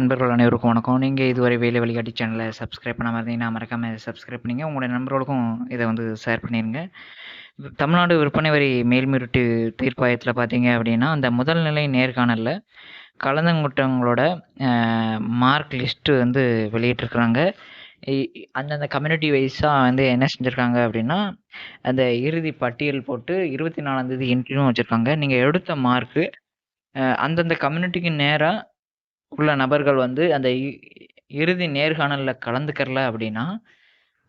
நண்பர்கள் அனைவருக்கும் வணக்கம். நீங்கள் இதுவரை வேலை வழிகாட்டி சேனலை சப்ஸ்கிரைப் பண்ணாமல் இருந்தீங்கன்னா மறக்காமல் சப்ஸ்கிரைப் பண்ணிங்க. உங்களுடைய நண்பர்களுக்கும் இதை வந்து ஷேர் பண்ணிடுங்க தமிழ்நாடு விற்பனை வரி மேல்முறையீட்டு தீர்ப்பாயத்தில் பார்த்தீங்க அப்படின்னா அந்த முதல் நிலை நேர்காணலில் கலந்துங்கிட்டவங்களோட மார்க் லிஸ்ட்டு வந்து வெளியிட்டிருக்கிறாங்க. இ- அந்தந்த கம்யூனிட்டி வைஸாக வந்து என்ன செஞ்சுருக்காங்க அப்படின்னா அந்த இறுதி பட்டியல் போட்டு இருபத்தி நாலாந்தேதி இன்டர்வியூ வச்சுருக்காங்க. நீங்கள் எடுத்த மார்க்கு அந்தந்த கம்யூனிட்டிக்கு நேராக உள்ள நபர்கள் வந்து அந்த இ- இறுதி நேர்காணலில் கலந்துக்கரல அப்படின்னா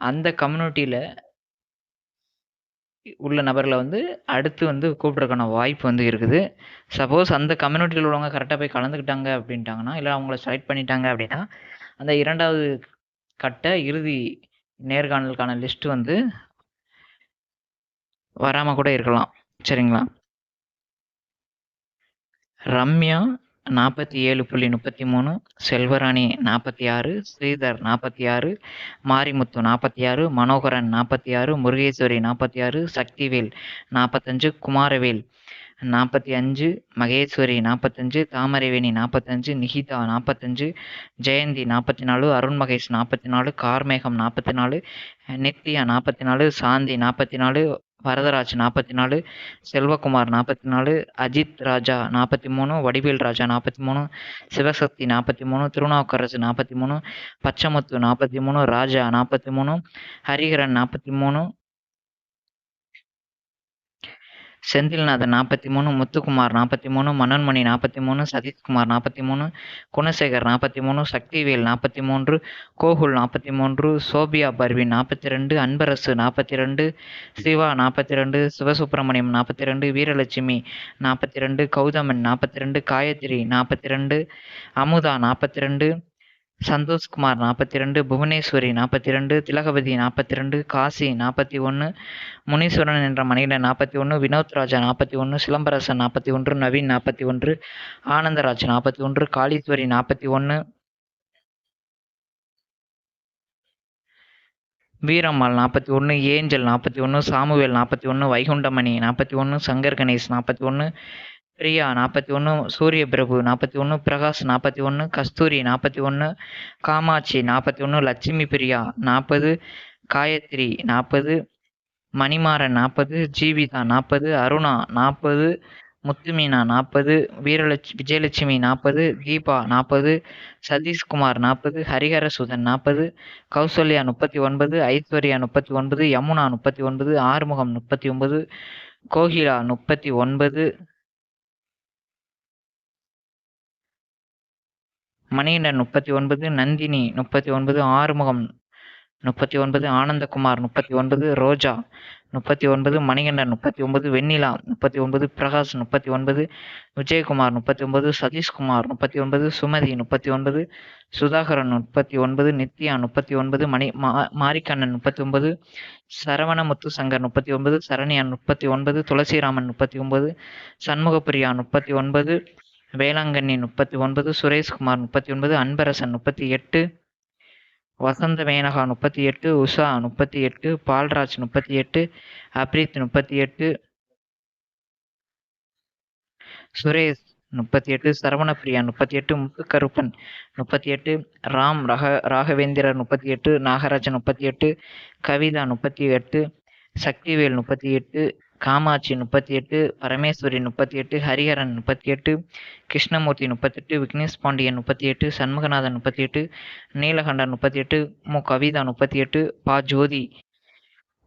அந்த கம்யூனிட்டியில் உள்ள நபர்களை வந்து அடுத்து வந்து கூப்பிட்றதுக்கான வாய்ப்பு வந்து இருக்குது. சப்போஸ் அந்த கம்யூனிட்டியில் உள்ளவங்க கரெக்டாக போய் கலந்துக்கிட்டாங்க அப்படின்ட்டாங்கன்னா இல்லை அவங்கள செலக்ட் பண்ணிட்டாங்க அப்படின்னா அந்த இரண்டாவது கட்ட இறுதி நேர்காணலுக்கான லிஸ்ட்டு வந்து வராமல் கூட இருக்கலாம். சரிங்களா? ரம்யா நாற்பத்தி ஏழு புள்ளி முப்பத்தி மூணு செல்வராணி நாற்பத்தி ஆறு ஸ்ரீதர் நாற்பத்தி ஆறு மாரிமுத்து நாற்பத்தி ஆறு மனோகரன் நாற்பத்தி ஆறு முருகேஸ்வரி நாற்பத்தி ஆறு சக்திவேல் நாற்பத்தஞ்சு குமாரவேல் நாற்பத்தி அஞ்சு மகேஸ்வரி நாற்பத்தஞ்சு தாமரைவேணி நாற்பத்தஞ்சு நிகிதா நாற்பத்தஞ்சு ஜெயந்தி நாற்பத்தி நாலு அருண் மகேஷ் நாற்பத்தி நாலு கார்மேகம் நாற்பத்தி நாலு நித்யா நாற்பத்தி நாலு சாந்தி நாற்பத்தி நாலு வரதராஜ் நாற்பத்தி நாலு செல்வகுமார் நாற்பத்தி நாலு அஜித் ராஜா நாற்பத்தி மூணு வடிவேல் ராஜா நாற்பத்தி மூணு சிவசக்தி நாற்பத்தி மூணு திருநாவுக்கரசு நாற்பத்தி மூணு பச்சமுத்து நாற்பத்தி மூணு ராஜா நாற்பத்தி மூணு ஹரிஹரன் நாற்பத்தி மூணு செந்தில்நாதன் நாற்பத்தி மூணு முத்துக்குமார் நாற்பத்தி மூணு மனோன்மணி நாற்பத்தி மூணு சதீஷ்குமார் நாற்பத்தி மூணு குணசேகர் நாற்பத்தி மூணு சக்திவேல் நாற்பத்தி மூன்று கோகுல் நாற்பத்தி மூன்று சோபியா பர்வின் நாற்பத்தி ரெண்டு அன்பரசு நாற்பத்தி ரெண்டு சிவா நாற்பத்தி ரெண்டு சிவசுப்பிரமணியம் நாற்பத்தி ரெண்டு வீரலட்சுமி நாற்பத்தி ரெண்டு கௌதமன் நாற்பத்தி ரெண்டு காயத்ரி நாற்பத்தி ரெண்டு அமுதா நாற்பத்தி ரெண்டு சந்தோஷ்குமார் நாற்பத்தி ரெண்டு புவனேஸ்வரி நாற்பத்தி ரெண்டு திலகவதி நாற்பத்தி ரெண்டு காசி நாற்பத்தி ஒன்று முனீஸ்வரன் என்ற மணிகண்டன் நாற்பத்தி ஒன்று வினோத் ராஜா நாற்பத்தி ஒன்று சிலம்பரசன் நாற்பத்தி ஒன்று நவீன் நாற்பத்தி ஒன்று ஆனந்தராஜ் நாற்பத்தி ஒன்று காளீஸ்வரி நாற்பத்தி ஒன்று வீரம்மாள் நாற்பத்தி ஒன்று ஏஞ்சல் நாற்பத்தி ஒன்று சாமுவேல் நாற்பத்தி ஒன்று வைகுண்டமணி நாற்பத்தி ஒன்று சங்கர் கணேஷ் நாற்பத்தி ஒன்று பிரியா நாற்பத்தி ஒன்று சூரிய பிரபு நாற்பத்தி ஒன்று பிரகாஷ் நாற்பத்தி ஒன்று கஸ்தூரி நாற்பத்தி ஒன்று காமாட்சி நாற்பத்தி ஒன்று லட்சுமி பிரியா நாற்பது காயத்ரி நாற்பது மணிமாறன் நாற்பது ஜீவிதா நாற்பது அருணா நாற்பது முத்துமீனா நாற்பது வீரலட்ச விஜயலட்சுமி நாற்பது தீபா நாற்பது சதீஷ்குமார் நாற்பது ஹரிஹரசுதன் நாற்பது கௌசல்யா முப்பத்தி ஒன்பது ஐஸ்வர்யா முப்பத்தி ஒன்பது யமுனா முப்பத்தி ஒன்பது ஆறுமுகம் முப்பத்தி ஒன்பது கோகிலா முப்பத்தி ஒன்பது மணிகண்டன் முப்பத்தி ஒன்பது நந்தினி முப்பத்தி ஒன்பது ஆறுமுகம் முப்பத்தி ஒன்பது ஆனந்தகுமார் முப்பத்தி ஒன்பது ரோஜா முப்பத்தி ஒன்பது மணிகண்டன் முப்பத்தி ஒன்பது வெண்ணிலா முப்பத்தி ஒன்பது பிரகாஷ் முப்பத்தி ஒன்பது விஜயகுமார் முப்பத்தி ஒன்பது சதீஷ்குமார் முப்பத்தி ஒன்பது சுமதி முப்பத்தி ஒன்பது சுதாகரன் முப்பத்தி ஒன்பது நித்யா முப்பத்தி ஒன்பது மணி மா மாரிக்கண்ணன் முப்பத்தி ஒன்பது சரவணமுத்து சங்கர் முப்பத்தி ஒன்பது சரணியான் முப்பத்தி ஒன்பது துளசிராமன் முப்பத்தி ஒன்பது சண்முகப்பிரியா முப்பத்தி ஒன்பது வேளாங்கண்ணி முப்பத்தி ஒன்பது சுரேஷ்குமார் முப்பத்தி ஒன்பது அன்பரசன் முப்பத்தி எட்டு வசந்த மேனகா முப்பத்தி எட்டு உஷா முப்பத்தி எட்டு பால்ராஜ் முப்பத்தி எட்டு அப்ரீத் முப்பத்தி எட்டு சுரேஷ் முப்பத்தி எட்டு சரவணப்பிரியா முப்பத்தி எட்டு முத்துக்கருப்பன் முப்பத்தி எட்டு ராம் ரக ராகவேந்திரர் முப்பத்தி எட்டு நாகராஜன் முப்பத்தி எட்டு கவிதா முப்பத்தி எட்டு சக்திவேல் முப்பத்தி எட்டு காமாட்சி முப்பத்தி எட்டு பரமேஸ்வரி முப்பத்தி எட்டு ஹரிஹரன் முப்பத்தி எட்டு கிருஷ்ணமூர்த்தி முப்பத்தெட்டு விக்னேஷ் பாண்டியன் முப்பத்தி எட்டு சண்முகநாதன் முப்பத்தி எட்டு நீலகண்டன் முப்பத்தி எட்டு மு கவிதா முப்பத்தி எட்டு பா ஜோதி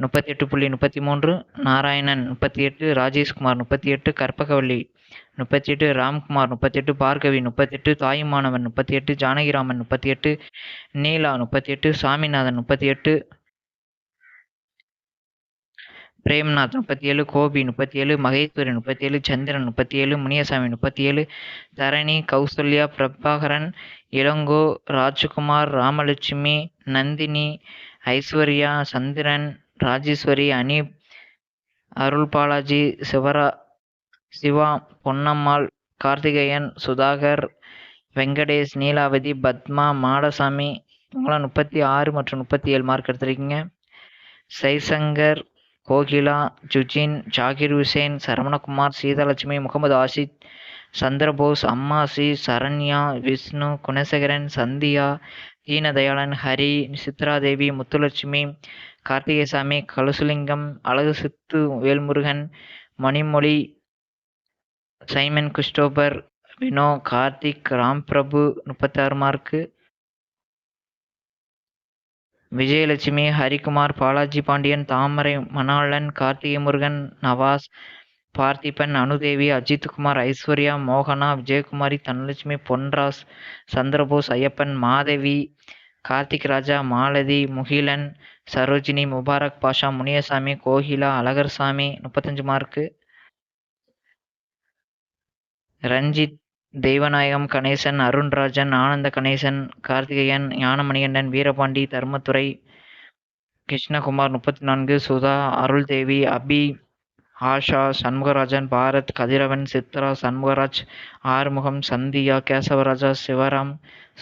முப்பத்தி எட்டு புள்ளி முப்பத்தி மூன்று நாராயணன் முப்பத்தி எட்டு ராஜேஷ்குமார் முப்பத்தி எட்டு கற்பகவள்ளி முப்பத்தி எட்டு ராம்குமார் முப்பத்தி எட்டு பார்கவி முப்பத்தி எட்டு தாயுமானவன் முப்பத்தி எட்டு ஜானகிராமன் முப்பத்தி எட்டு நீலா முப்பத்தி எட்டு சாமிநாதன் முப்பத்தி எட்டு பிரேம்நாத் முப்பத்தி ஏழு கோபி முப்பத்தி ஏழு மகேஸ்வரி முப்பத்தி ஏழு சந்திரன் முப்பத்தி ஏழு முனியசாமி முப்பத்தி ஏழு தரணி கௌசல்யா பிரபாகரன் இளங்கோ ராஜ்குமார் ராமலட்சுமி நந்தினி ஐஸ்வர்யா சந்திரன் ராஜேஸ்வரி அனீப் அருள் பாலாஜி சிவரா சிவா பொன்னம்மாள் கார்த்திகேயன் சுதாகர் வெங்கடேஷ் நீலாவதி பத்மா மாடசாமி இவங்களாம் முப்பத்தி ஆறு மற்றும் முப்பத்தி ஏழு மார்க் எடுத்திருக்கீங்க. சைசங்கர் கோகிலா ஜுஜின் ஜாகிர் ஹுசேன் சரவணகுமார் சீதாலட்சுமி முகமது ஆஷித் சந்திரபோஸ் அம்மாசி சரண்யா விஷ்ணு குணசேகரன் சந்தியா தீனதயாளன் ஹரி சித்ராதேவி முத்துலட்சுமி கார்த்திகேசாமி கலுசுலிங்கம் அழகு சித்து வேல்முருகன் மணிமொழி சைமன் கிறிஸ்டோபர் வினோ கார்த்திக் ராம் பிரபு முப்பத்தாறு மார்க்கு விஜயலட்சுமி ஹரிகுமார் பாலாஜி பாண்டியன் தாமரை மணாளன் கார்த்திகை முருகன் நவாஸ் பார்த்திபன் அனுதேவி அஜித்குமார் ஐஸ்வர்யா மோகனா விஜயகுமாரி தனலட்சுமி பொன்ராஸ் சந்திரபோஸ் ஐயப்பன் மாதவி கார்த்திக் ராஜா மாலதி முகிலன் சரோஜினி முபாரக் பாஷா முனியசாமி கோகிலா அழகர்சாமி முப்பத்தஞ்சு மார்க்கு ரஞ்சித் தெய்வநாயகம் கணேசன் அருண்ராஜன் ஆனந்த கணேசன் கார்த்திகேயன் ஞானமணிகண்டன் வீரபாண்டி தர்மதுரை கிருஷ்ணகுமார் முப்பத்தி நான்கு சுதா அருள்தேவி அபி ஆஷா சண்முகராஜன் பாரத் கதிரவன் சித்ரா சண்முகராஜ் ஆறுமுகம் சந்தியா கேசவராஜா சிவராம்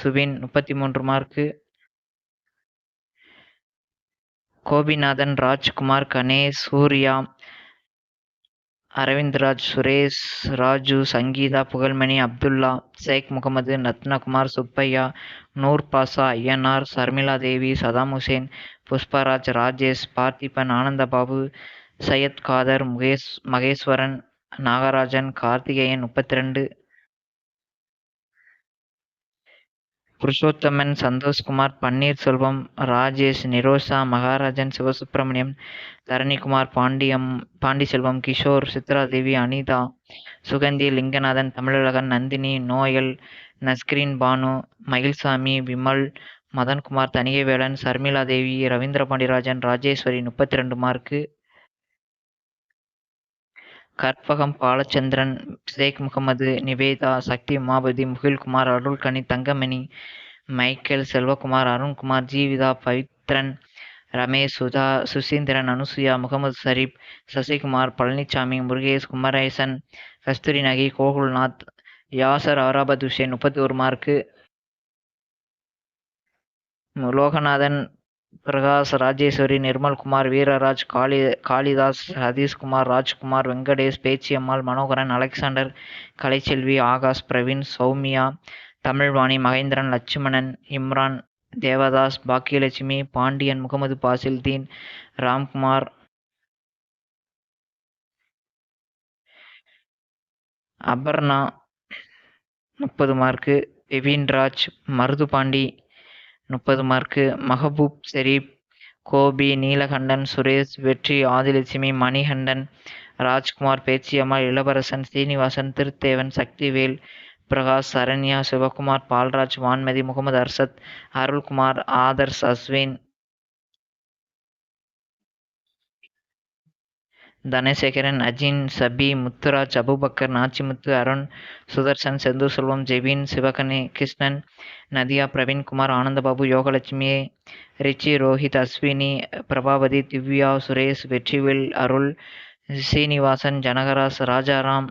சுபின் முப்பத்தி மூன்று மார்க்கு கோபிநாதன் ராஜ்குமார் கணேஷ் சூர்யா அரவிந்த்ராஜ் சுரேஷ் ராஜு சங்கீதா புகழ்மணி அப்துல்லா ஷேக் முகமது ரத்னகுமார் சுப்பையா நூர் பாசா ஐயனார் சர்மிளா தேவி சதாம் ஹுசேன் புஷ்பராஜ் ராஜேஷ் பார்த்திபன் ஆனந்தபாபு சையத் காதர் முகேஷ் மகேஸ்வரன் நாகராஜன் கார்த்திகேயன் முப்பத்தி ரெண்டு புருஷோத்தமன் சந்தோஷ்குமார் பன்னீர்செல்வம் ராஜேஷ் நிரோஷா மகாராஜன் சிவசுப்பிரமணியம் தரணிகுமார் பாண்டியம் பாண்டிசெல்வம் கிஷோர் சித்ராதேவி அனிதா சுகந்தி லிங்கநாதன் தமிழழகன் நந்தினி நோயல் நஸ்கிரீன் பானு மயில்சாமி விமல் மதன்குமார் தனிகைவேலன் சர்மிளா தேவி ரவீந்திர பாண்டியராஜன் ராஜேஸ்வரி முப்பத்தி ரெண்டு மார்க்கு கற்பகம் பாலச்சந்திரன் ஷேக் முகமது நிவேதா சக்தி உமாபதி முகில்குமார் அருள்கனி தங்கமணி மைக்கேல் செல்வகுமார் அருண்குமார் ஜீவிதா பவித்ரன் ரமேஷ் சுதா சுசீந்திரன் அனுசுயா முகமது ஷரீப் சசிகுமார் பழனிசாமி முருகேஷ் குமரேசன் கஸ்தூரி நகி கோகுல்நாத் யாசர் ஆராபத் ஹுசேன் முப்பத்தி ஒரு மார்க்கு லோகநாதன் பிரகாஷ் ராஜேஸ்வரி நிர்மல்குமார் வீரராஜ் காளி காளிதாஸ் சதீஷ்குமார் ராஜ்குமார் வெங்கடேஷ் பேச்சியம்மாள் மனோகரன் அலெக்சாண்டர் கலைச்செல்வி ஆகாஷ் பிரவீன் சௌமியா தமிழ்வாணி மகேந்திரன் லட்சுமணன் இம்ரான் தேவதாஸ் பாக்கியலட்சுமி பாண்டியன் முகமது பாசில்தீன் ராம்குமார் அபர்ணா முப்பது மார்க்கு எவின்ராஜ் மருதுபாண்டி முப்பது mark Mahboob Sharif Gopi Neelakandan Suresh Vetri Adhilakshmi Manikandan Rajkumar Pechiammal Ilavarasan Srinivasan Thiruthevan Sakthivel Prakash Saranya Sivakumar Palraj Vanmathi Mohammed Arshad Arulkumar authors Ashwin Dhanasekaran Ajin சபி Muthuraj Abu Bakr Nachimuthu Arun Sudarshan Senthur Selvam Jebin Sivagani Krishnan Nadhiya Praveenkumar Anandababu Yogalakshmi Richie Rohit Ashwini Prabhavathi Divya Suresh Vetrivel Arul Srinivasan Janagaraj Rajaram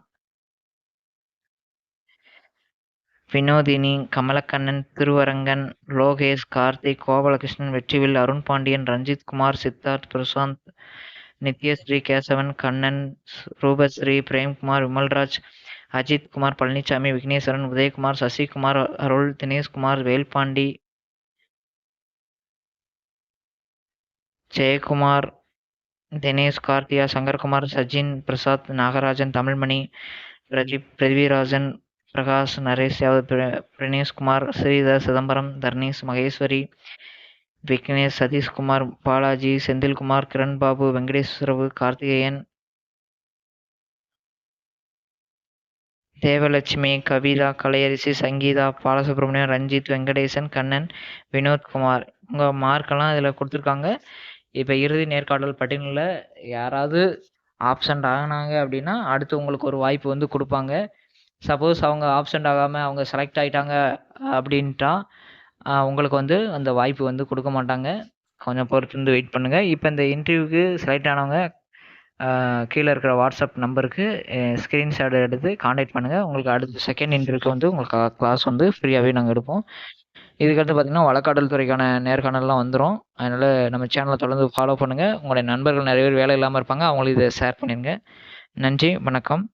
Vinodhini Kamalakannan Thiruvarangan Lokesh Karthik Gopalakrishnan Vetrivel Arun Pandian Ranjith Kumar Siddharth Prashanth Nithyasri Kesavan Kannan Roopasri Premkumar Vimalraj Ajith Kumar Palanisamy Vigneswaran Udhayakumar Sasikumar Arul Dineshkumar Velpandi Jayakumar Dinesh Karthiya Sankarkumar Sajin Prasad Nagarajan Tamilmani Pradeep Prithvirajan Prakash Naresh Yadav Praneshkumar Sridhar Chidambaram Dharnesh Maheswari Vignesh Satishkumar Balaji Senthilkumar Kiranbabu வெங்கடேஸ்வரவு Karthikeyan Devalakshmi Kavitha Kalaiyarasi Sangeetha Balasubramaniam Ranjith Venkatesan Kannan Vinothkumar. உங்கள் மார்க்கெல்லாம் இதில் கொடுத்துருக்காங்க. இப்போ இறுதி நேர்காணல் பட்டியலில் யாராவது ஆப்சண்ட் ஆகினாங்க அப்படின்னா அடுத்து உங்களுக்கு ஒரு வாய்ப்பு வந்து கொடுப்பாங்க. சப்போஸ் அவங்க ஆப்சண்ட் ஆகாமல் அவங்க செலக்ட் ஆகிட்டாங்க அப்படின்ட்டா உங்களுக்கு வந்து அந்த வாய்ப்பு வந்து கொடுக்க மாட்டாங்க. கொஞ்சம் பொறுத்து வந்து வெயிட் பண்ணுங்கள் இப்போ இந்த இன்டர்வியூக்கு செலக்ட் ஆனவங்க கீழே இருக்கிற வாட்ஸ்அப் நம்பருக்கு ஸ்க்ரீன்ஷாட் எடுத்து காண்டாக்ட் பண்ணுங்கள் உங்களுக்கு அடுத்த செகண்ட் இன்டர்வியூக்கு வந்து உங்களுக்கு கிளாஸ் வந்து ஃப்ரீயாகவே நாங்கள் எடுப்போம். இதுக்கடுத்து பார்த்திங்கன்னா வழக்காடல் துறைக்கான நேர்காணல்லாம் வந்துடும் அதனால் நம்ம சேனலை தொடர்ந்து ஃபாலோ பண்ணுங்கள் உங்களுடைய நண்பர்கள் நிறைய பேர் வேலை இல்லாமல் இருப்பாங்க. அவங்களுக்கு இதை ஷேர் பண்ணிடுங்க நன்றி வணக்கம்.